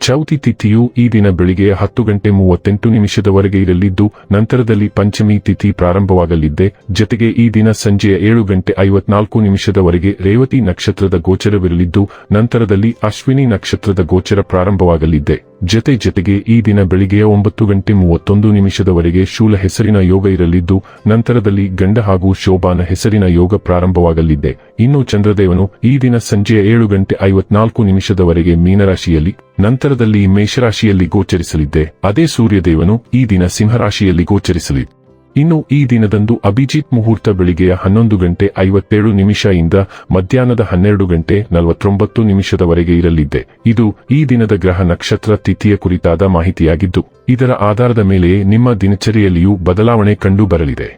ಚೌತಿ ತಿಥಿಯು ಈ ದಿನ ಬೆಳಿಗ್ಗೆ ಹತ್ತು ಗಂಟೆ ಮೂವತ್ತೆಂಟು ನಿಮಿಷದವರೆಗೆ ಇರಲಿದ್ದು, ನಂತರದಲ್ಲಿ ಪಂಚಮಿ ತಿಥಿ ಪ್ರಾರಂಭವಾಗಲಿದ್ದೆ. ಜತೆಗೆ ಈ ದಿನ ಸಂಜೆಯ ಏಳು ಗಂಟೆ ಐವತ್ನಾಲ್ಕು ನಿಮಿಷದವರೆಗೆ ರೇವತಿ ನಕ್ಷತ್ರದ ಗೋಚರವಿರಲಿದ್ದು, ನಂತರದಲ್ಲಿ ಅಶ್ವಿನಿ ನಕ್ಷತ್ರದ ಗೋಚರ ಪ್ರಾರಂಭವಾಗಲಿದ್ದೆ. ಜತೆ ಜತೆಗೆ ಈ ದಿನ ಬೆಳಿಗ್ಗೆಯ ಒಂಬತ್ತು ಗಂಟೆ ಮೂವತ್ತೊಂದು ನಿಮಿಷದವರೆಗೆ ಶೂಲ ಹೆಸರಿನ ಯೋಗ ಇರಲಿದ್ದು, ನಂತರದಲ್ಲಿ ಗಂಡ ಹಾಗೂ ಶೋಭಾನ ಹೆಸರಿನ ಯೋಗ ಪ್ರಾರಂಭವಾಗಲಿದೆ. ಇನ್ನು ಚಂದ್ರದೇವನು ಈ ದಿನ ಸಂಜೆ ಏಳು ಗಂಟೆ ಐವತ್ನಾಲ್ಕು ನಿಮಿಷದವರೆಗೆ ಮೀನರಾಶಿಯಲ್ಲಿ, ನಂತರದಲ್ಲಿ ಮೇಷರಾಶಿಯಲ್ಲಿ ಗೋಚರಿಸಲಿದ್ದೆ ಅದೇ ಸೂರ್ಯದೇವನು ಈ ದಿನ ಸಿಂಹರಾಶಿಯಲ್ಲಿ ಗೋಚರಿಸಲಿದೆ ಇನ್ನು ಈ ದಿನದಂದು ಅಭಿಜಿತ್ ಮುಹೂರ್ತ ಬೆಳಿಗ್ಗೆಯ ಹನ್ನೊಂದು ಗಂಟೆ ಐವತ್ತೇಳು ನಿಮಿಷ ಇಂದ ಮಧ್ಯಾಹ್ನದ ಹನ್ನೆರಡು ಗಂಟೆ ನಲವತ್ತೊಂಬತ್ತು ನಿಮಿಷದವರೆಗೆ ಇರಲಿದೆ. ಇದು ಈ ದಿನದ ಗ್ರಹ ನಕ್ಷತ್ರ ತಿಥಿಯ ಕುರಿತಾದ ಮಾಹಿತಿಯಾಗಿದ್ದು, ಇದರ ಆಧಾರದ ಮೇಲೆಯೇ ನಿಮ್ಮ ದಿನಚರಿಯಲ್ಲಿಯೂ ಬದಲಾವಣೆ ಕಂಡು ಬರಲಿದೆ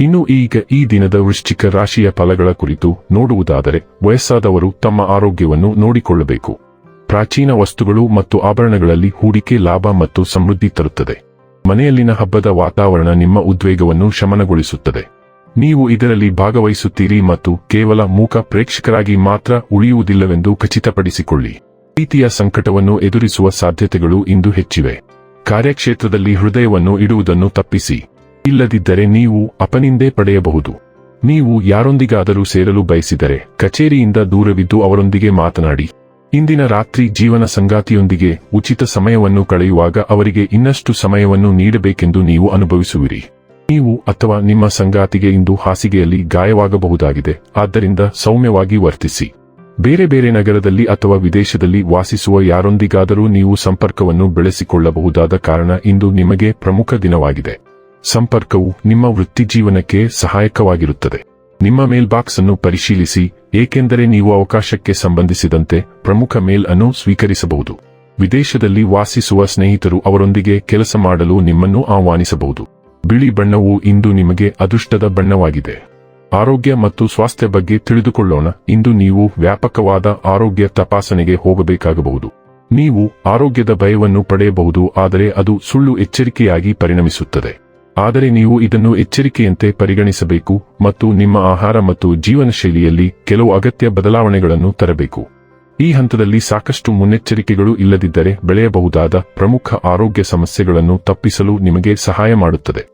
ಇನ್ನು ಈಗ ಈ ದಿನದ ವೃಶ್ಚಿಕ ರಾಶಿಯ ಫಲಗಳ ಕುರಿತು ನೋಡುವುದಾದರೆ, ವಯಸ್ಸಾದವರು ತಮ್ಮ ಆರೋಗ್ಯವನ್ನು ನೋಡಿಕೊಳ್ಳಬೇಕು. ಪ್ರಾಚೀನ ವಸ್ತುಗಳು ಮತ್ತು ಆಭರಣಗಳಲ್ಲಿ ಹೂಡಿಕೆ ಲಾಭ ಮತ್ತು ಸಮೃದ್ಧಿ ತರುತ್ತದೆ. ಮನೆಯಲ್ಲಿನ ಹಬ್ಬದ ವಾತಾವರಣ ನಿಮ್ಮ ಉದ್ವೇಗವನ್ನು ಶಮನಗೊಳಿಸುತ್ತದೆ. ನೀವು ಇದರಲ್ಲಿ ಭಾಗವಹಿಸುತ್ತೀರಿ ಮತ್ತು ಕೇವಲ ಮೂಕ ಪ್ರೇಕ್ಷಕರಾಗಿ ಮಾತ್ರ ಉಳಿಯುವುದಿಲ್ಲವೆಂದು ಖಚಿತಪಡಿಸಿಕೊಳ್ಳಿ. ರೀತಿಯ ಸಂಕಟವನ್ನು ಎದುರಿಸುವ ಸಾಧ್ಯತೆಗಳು ಇಂದು ಹೆಚ್ಚಿವೆ. ಕಾರ್ಯಕ್ಷೇತ್ರದಲ್ಲಿ ಹೃದಯವನ್ನು ಇಡುವುದನ್ನು ತಪ್ಪಿಸಿ. ಇಲ್ಲದಿದ್ದರೆ ನೀವು ಅಪನಿಂದೆ ಪಡೆಯಬಹುದು. ನೀವು ಯಾರೊಂದಿಗಾದರೂ ಸೇರಲು ಬಯಸಿದರೆ ಕಚೇರಿಯಿಂದ ದೂರವಿದ್ದು ಅವರೊಂದಿಗೆ ಮಾತನಾಡಿ. ಇಂದಿನ ರಾತ್ರಿ ಜೀವನ ಸಂಗಾತಿಯೊಂದಿಗೆ ಉಚಿತ ಸಮಯವನ್ನು ಕಳೆಯುವಾಗ ಅವರಿಗೆ ಇನ್ನಷ್ಟು ಸಮಯವನ್ನು ನೀಡಬೇಕೆಂದು ನೀವು ಅನುಭವಿಸುವಿರಿ. ನೀವು ಅಥವಾ ನಿಮ್ಮ ಸಂಗಾತಿಗೆ ಇಂದು ಹಾಸಿಗೆಯಲ್ಲಿ ಗಾಯವಾಗಬಹುದಾಗಿದೆ. ಆದ್ದರಿಂದ ಸೌಮ್ಯವಾಗಿ ವರ್ತಿಸಿ. ಬೇರೆ ಬೇರೆ ನಗರದಲ್ಲಿ ಅಥವಾ ವಿದೇಶದಲ್ಲಿ ವಾಸಿಸುವ ಯಾರೊಂದಿಗಾದರೂ ನೀವು ಸಂಪರ್ಕವನ್ನು ಬೆಳೆಸಿಕೊಳ್ಳಬಹುದಾದ ಕಾರಣ ಇಂದು ನಿಮಗೆ ಪ್ರಮುಖ ದಿನವಾಗಿದೆ. ಸಂಪರ್ಕವು ನಿಮ್ಮ ವೃತ್ತಿಜೀವನಕ್ಕೆ ಸಹಾಯಕವಾಗಿರುತ್ತದೆ. ನಿಮ್ಮ ಮೇಲ್ ಬಾಕ್ಸ್ ಅನ್ನು ಪರಿಶೀಲಿಸಿ, ಏಕೆಂದರೆ ನೀವು ಅವಕಾಶಕ್ಕೆ ಸಂಬಂಧಿಸಿದಂತೆ ಪ್ರಮುಖ ಮೇಲ್ ಅನ್ನು ಸ್ವೀಕರಿಸಬಹುದು. ವಿದೇಶದಲ್ಲಿ ವಾಸಿಸುವ ಸ್ನೇಹಿತರು ಅವರೊಂದಿಗೆ ಕೆಲಸ ಮಾಡಲು ನಿಮ್ಮನ್ನು ಆಹ್ವಾನಿಸಬಹುದು. ಬಿಳಿ ಬಣ್ಣವು ಇಂದು ನಿಮಗೆ ಅದೃಷ್ಟದ ಬಣ್ಣವಾಗಿದೆ. ಆರೋಗ್ಯ ಮತ್ತು ಸ್ವಾಸ್ಥ್ಯ ಬಗ್ಗೆ ತಿಳಿದುಕೊಳ್ಳೋಣ. ಇಂದು ನೀವು ವ್ಯಾಪಕವಾದ ಆರೋಗ್ಯ ತಪಾಸಣೆಗೆ ಹೋಗಬೇಕಾಗಬಹುದು. ನೀವು ಆರೋಗ್ಯದ ಭಯವನ್ನು ಪಡೆಯಬಹುದು, ಆದರೆ ಅದು ಸುಳ್ಳು ಎಚ್ಚರಿಕೆಯಾಗಿ ಪರಿಣಮಿಸುತ್ತದೆ. ಆದರೆ ನೀವು ಇದನ್ನು ಎಚ್ಚರಿಕೆಯಂತೆ ಪರಿಗಣಿಸಬೇಕು ಮತ್ತು ನಿಮ್ಮ ಆಹಾರ ಮತ್ತು ಜೀವನ ಶೈಲಿಯಲ್ಲಿ ಕೆಲವು ಅಗತ್ಯ ಬದಲಾವಣೆಗಳನ್ನು ತರಬೇಕು. ಈ ಹಂತದಲ್ಲಿ ಸಾಕಷ್ಟು ಮುನ್ನೆಚ್ಚರಿಕೆಗಳು ಇಲ್ಲದಿದ್ದರೆ ಬೆಳೆಯಬಹುದಾದ ಪ್ರಮುಖ ಆರೋಗ್ಯ ಸಮಸ್ಯೆಗಳನ್ನು ತಪ್ಪಿಸಲು ನಿಮಗೆ ಸಹಾಯ ಮಾಡುತ್ತದೆ.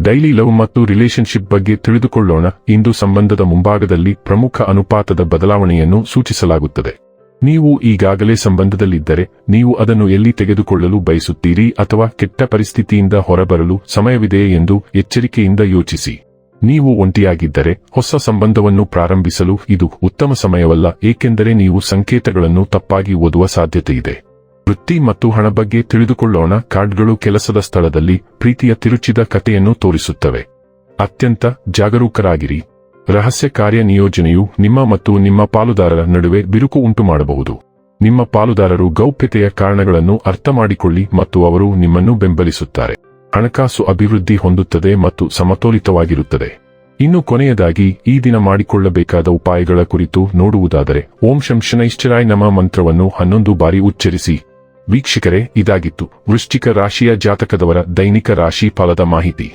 ಡೈಲಿ ಲವ್ ಮತ್ತು ರಿಲೇಶನ್ಶಿಪ್ ಬಗ್ಗೆ ತಿಳಿದುಕೊಳ್ಳೋಣ. ಇಂದು ಸಂಬಂಧದ ಮುಂಭಾಗದಲ್ಲಿ ಪ್ರಮುಖ ಅನುಪಾತದ ಬದಲಾವಣೆಯನ್ನು ಸೂಚಿಸಲಾಗುತ್ತದೆ. ನೀವು ಈಗಾಗಲೇ ಸಂಬಂಧದಲ್ಲಿದ್ದರೆ, ನೀವು ಅದನ್ನು ಎಲ್ಲಿ ತೆಗೆದುಕೊಳ್ಳಲು ಬಯಸುತ್ತೀರಿ ಅಥವಾ ಕೆಟ್ಟ ಪರಿಸ್ಥಿತಿಯಿಂದ ಹೊರಬರಲು ಸಮಯವಿದೆಯೇ ಎಂದು ಎಚ್ಚರಿಕೆಯಿಂದ ಯೋಚಿಸಿ. ನೀವು ಒಂಟಿಯಾಗಿದ್ದರೆ, ಹೊಸ ಸಂಬಂಧವನ್ನು ಪ್ರಾರಂಭಿಸಲು ಇದು ಉತ್ತಮ ಸಮಯವಲ್ಲ, ಏಕೆಂದರೆ ನೀವು ಸಂಕೇತಗಳನ್ನು ತಪ್ಪಾಗಿ ಓದುವ ಸಾಧ್ಯತೆಯಿದೆ. ವೃತ್ತಿ ಮತ್ತು ಹಣ ಬಗ್ಗೆ ತಿಳಿದುಕೊಳ್ಳೋಣ, ಕಾರ್ಡ್ಗಳು ಕೆಲಸದ ಸ್ಥಳದಲ್ಲಿ ಪ್ರೀತಿಯ ತಿರುಚಿದ ಕಥೆಯನ್ನು ತೋರಿಸುತ್ತವೆ. ಅತ್ಯಂತ ಜಾಗರೂಕರಾಗಿರಿ. ರಹಸ್ಯ ಕಾರ್ಯನಿಯೋಜನೆಯು ನಿಮ್ಮ ಮತ್ತು ನಿಮ್ಮ ಪಾಲುದಾರರ ನಡುವೆ ಬಿರುಕು ಉಂಟು ಮಾಡಬಹುದು ನಿಮ್ಮ ಪಾಲುದಾರರು ಗೌಪ್ಯತೆಯ ಕಾರಣಗಳನ್ನು ಅರ್ಥಮಾಡಿಕೊಳ್ಳಿ ಮತ್ತು ಅವರು ನಿಮ್ಮನ್ನು ಬೆಂಬಲಿಸುತ್ತಾರೆ. ಹಣಕಾಸು ಅಭಿವೃದ್ಧಿ ಹೊಂದುತ್ತದೆ ಮತ್ತು ಸಮತೋಲಿತವಾಗಿರುತ್ತದೆ. ಇನ್ನು ಕೊನೆಯದಾಗಿ, ಈ ದಿನ ಮಾಡಿಕೊಳ್ಳಬೇಕಾದ ಉಪಾಯಗಳ ಕುರಿತು ನೋಡುವುದಾದರೆ, ಓಂ ಶಂಶನೈಶ್ಚರಾಯ್ ನಮ ಮಂತ್ರವನ್ನು ಹನ್ನೊಂದು ಬಾರಿ ಉಚ್ಚರಿಸಿ. ವೀಕ್ಷಕರೇ, ಇದಾಗಿತ್ತು. ವೃಶ್ಚಿಕ ರಾಶಿಯ ಜಾತಕದವರ ದೈನಿಕ ರಾಶಿ ಫಲದ ಮಾಹಿತಿ.